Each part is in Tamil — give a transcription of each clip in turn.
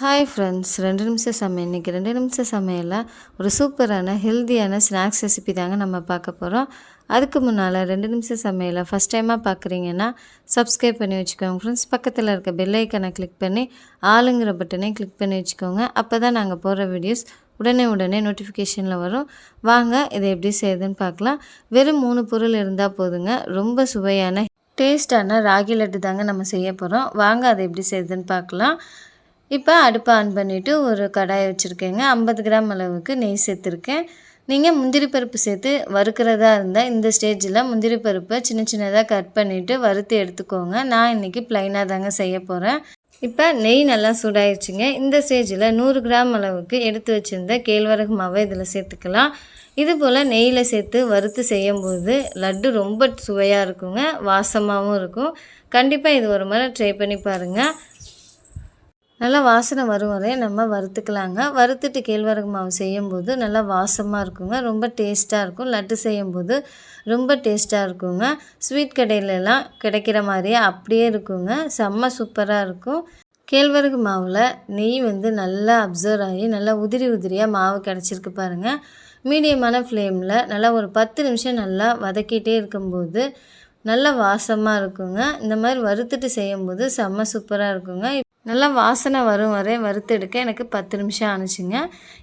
ஹாய் ஃப்ரெண்ட்ஸ் ரெண்டு நிமிஷம் சமையல். இன்றைக்கி ரெண்டு நிமிஷம் சமையலில் ஒரு சூப்பரான ஹெல்த்தியான ஸ்நாக்ஸ் ரெசிபி தாங்க நம்ம பார்க்க போகிறோம் அதுக்கு முன்னால் ரெண்டு நிமிஷம் சமையலை ஃபஸ்ட் டைமாக பார்க்குறீங்கன்னா சப்ஸ்கிரைப் பண்ணி வச்சுக்கோங்க ஃப்ரெண்ட்ஸ் பக்கத்தில் இருக்க பெல்லைக்கனை கிளிக் பண்ணி ஆளுங்கிற பட்டனே கிளிக் பண்ணி வச்சுக்கோங்க. அப்போ தான் நாங்கள் போகிற வீடியோஸ் உடனே உடனே நோட்டிஃபிகேஷனில் வரும். வாங்க இதை எப்படி செய்யுதுன்னு பார்க்கலாம். வெறும் மூணு பொருள் இருந்தால் போதுங்க. ரொம்ப சுவையான டேஸ்டான ராகி லட்டு தாங்க நம்ம செய்ய போகிறோம் வாங்க அதை எப்படி செய்யுதுன்னு பார்க்கலாம். இப்போ அடுப்பை ஆன் பண்ணிவிட்டு ஒரு கடாயை வச்சுருக்கேங்க. ஐம்பது கிராம் அளவுக்கு நெய் சேர்த்துருக்கேன். நீங்கள் முந்திரி பருப்பு சேர்த்து வறுக்கிறதா இருந்தால் இந்த ஸ்டேஜில் முந்திரி பருப்பை சின்ன சின்னதாக கட் பண்ணிவிட்டு வறுத்து எடுத்துக்கோங்க. நான் இன்றைக்கி ப்ளைனாக தாங்க செய்ய போகிறேன் இப்போ நெய் நல்லா சூடாயிருச்சுங்க. இந்த ஸ்டேஜில் நூறு கிராம் அளவுக்கு எடுத்து வச்சுருந்த கேழ்வரகு மாவை இதில் சேர்த்துக்கலாம். இது போல் நெய்யில் சேர்த்து வறுத்து செய்யும்போது லட்டு ரொம்ப சுவையாக இருக்குங்க. வாசமாகவும் இருக்கும். கண்டிப்பாக இது ஒரு முறை ட்ரை பண்ணி பாருங்கள் நல்லா வாசனை வரும் வரை நம்ம வறுத்துக்கலாங்க. வறுத்துட்டு கேழ்வரகு மாவு செய்யும்போது நல்லா வாசமாக இருக்குங்க. ரொம்ப டேஸ்ட்டாக இருக்கும். லட்டு செய்யும்போது ரொம்ப டேஸ்ட்டாக இருக்குங்க. ஸ்வீட் கடையிலலாம் கிடைக்கிற மாதிரியே அப்படியே இருக்குங்க. செம்ம சூப்பராக இருக்கும். கேழ்வரகு மாவில் நெய் வந்து நல்லா அப்சர்வ் ஆகி நல்லா உதிரி உதிரியாக மாவு கிடச்சிருக்கு பாருங்கள் மீடியமான ஃப்ளேமில் நல்லா ஒரு பத்து நிமிஷம் நல்லா வதக்கிட்டே இருக்கும்போது நல்ல வாசமாக இருக்குங்க. இந்த மாதிரி வறுத்துட்டு செய்யும்போது செம்ம சூப்பராக இருக்குங்க. நல்லா வாசனை வரும் வரே வறுத்தெடுக்க எனக்கு பத்து நிமிஷம் ஆணுச்சுங்க.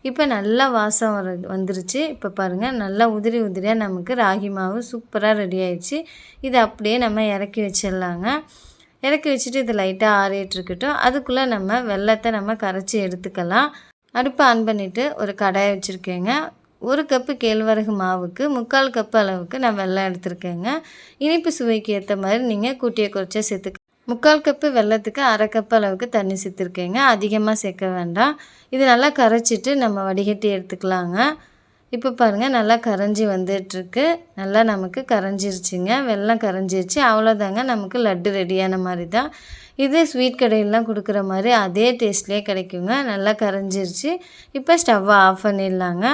இப்போ நல்லா வாசம் வர வந்துருச்சு. இப்போ பாருங்கள் நல்லா உதிரி உதிரியாக நமக்கு ராகி மாவு சூப்பராக ரெடி ஆயிடுச்சு. இதை அப்படியே நம்ம இறக்கி வச்சிடலாங்க. இறக்கி வச்சுட்டு இது லைட்டாக ஆறிட்டுருக்கட்டும் அதுக்குள்ளே நம்ம வெள்ளத்தை நம்ம கரைச்சி எடுத்துக்கலாம். அடுப்பை ஆன் பண்ணிவிட்டு ஒரு கடாயை வச்சுருக்கேங்க. ஒரு கப்பு கேழ்வரகு மாவுக்கு முக்கால் கப்பு அளவுக்கு நான் வெள்ளம் எடுத்திருக்கேங்க. இனிப்பு சுவைக்கு ஏற்ற மாதிரி நீங்கள் கூட்டியை குறைச்சா சேர்த்துக்க முக்கால் கப்பு வெள்ளத்துக்கு அரை கப் அளவுக்கு தண்ணி சேர்த்துருக்கேங்க. அதிகமாக சேர்க்க வேண்டாம். இது நல்லா கரைச்சிட்டு நம்ம வடிகட்டி எடுத்துக்கலாங்க. இப்போ பாருங்கள் நல்லா கரைஞ்சி வந்துட்டுருக்கு. நல்லா நமக்கு கரைஞ்சிருச்சுங்க. வெள்ளம் கரைஞ்சிருச்சு. அவ்வளோதாங்க நமக்கு லட்டு ரெடியான மாதிரி தான் இது ஸ்வீட் கடையிலாம் கொடுக்குற மாதிரி அதே டேஸ்ட்லேயே கிடைக்குங்க. நல்லா கரைஞ்சிருச்சு. இப்போ ஸ்டவ்வை ஆஃப் பண்ணிடலாங்க.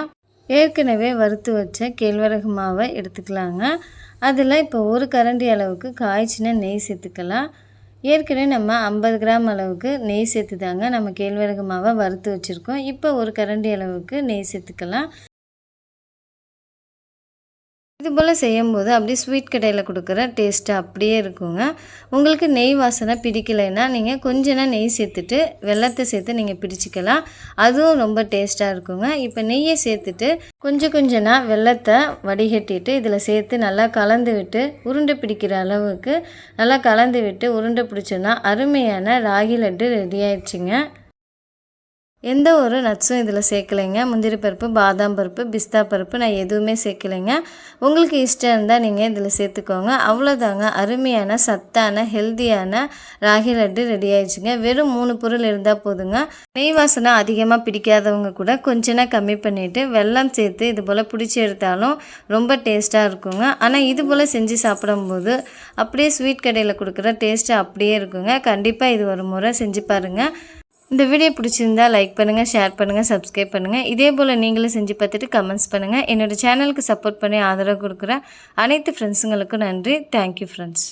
ஏற்கனவே வறுத்து வச்ச கேழ்வரகு மாவை எடுத்துக்கலாங்க. அதில் இப்போ ஒரு கரண்டி அளவுக்கு காய்ச்சின நெய் சேர்த்துக்கலாம். ஏற்கனவே நம்ம ஐம்பது கிராம் அளவுக்கு நெய் சேர்த்து தாங்க நம்ம கேழ்வரகு மாவை வறுத்து வச்சுருக்கோம். இப்போ ஒரு கரண்டி அளவுக்கு நெய் சேர்த்துக்கலாம். இது போல் செய்யும்போது அப்படியே ஸ்வீட் கடையில் கொடுக்குற டேஸ்ட்டு அப்படியே இருக்குங்க. உங்களுக்கு நெய் வாசனை பிடிக்கலைன்னா நீங்கள் கொஞ்சனா நெய் சேர்த்துட்டு வெள்ளத்தை சேர்த்து நீங்கள் பிடிச்சிக்கலாம். அதுவும் ரொம்ப டேஸ்ட்டாக இருக்குங்க. இப்போ நெய்யை சேர்த்துட்டு கொஞ்சம் கொஞ்சம்னா வெள்ளத்தை வடிகட்டிட்டு இதில் சேர்த்து நல்லா கலந்து விட்டு உருண்டை பிடிக்கிற அளவுக்கு நல்லா கலந்து விட்டு உருண்டை பிடிச்சோன்னா அருமையான ராகி லட்டு ரெடி ஆயிடுச்சுங்க. எந்த ஒரு நட்ஸும் இதில் சேர்க்கலைங்க. முந்திரி பருப்பு பாதாம் பருப்பு பிஸ்தா பருப்பு நான் எதுவுமே சேர்க்கலைங்க. உங்களுக்கு இஷ்டம் இருந்தால் நீங்கள் இதில் சேர்த்துக்கோங்க. அவ்வளோதாங்க அருமையான சத்தான ஹெல்த்தியான ராகி லட்டு ரெடி ஆயிடுச்சுங்க. வெறும் மூணு பொருள் இருந்தால் போதுங்க. நெய் வாசனை அதிகமாக பிடிக்காதவங்க கூட கொஞ்சனா கம்மி பண்ணிவிட்டு வெல்லம் சேர்த்து இது போல் பிடிச்சி எடுத்தாலும் ரொம்ப டேஸ்ட்டாக இருக்குங்க. ஆனால் இது போல் செஞ்சு சாப்பிடும்போது அப்படியே ஸ்வீட் கடையில் கொடுக்குற டேஸ்ட்டு அப்படியே இருக்குங்க. கண்டிப்பாக இது ஒரு முறை செஞ்சு பாருங்கள் இந்த வீடியோ பிடிச்சிருந்தா லைக் பண்ணுங்கள் ஷேர் பண்ணுங்கள் சப்ஸ்கிரைப் பண்ணுங்கள் இதே போல் நீங்களும் செஞ்சு பார்த்துட்டு கமெண்ட்ஸ் பண்ணுங்கள் என்னோடய சேனலுக்கு சப்போர்ட் பண்ணி ஆதரவு கொடுக்குற அனைத்து ஃப்ரெண்ட்ஸுங்களுக்கும் நன்றி. Thank you friends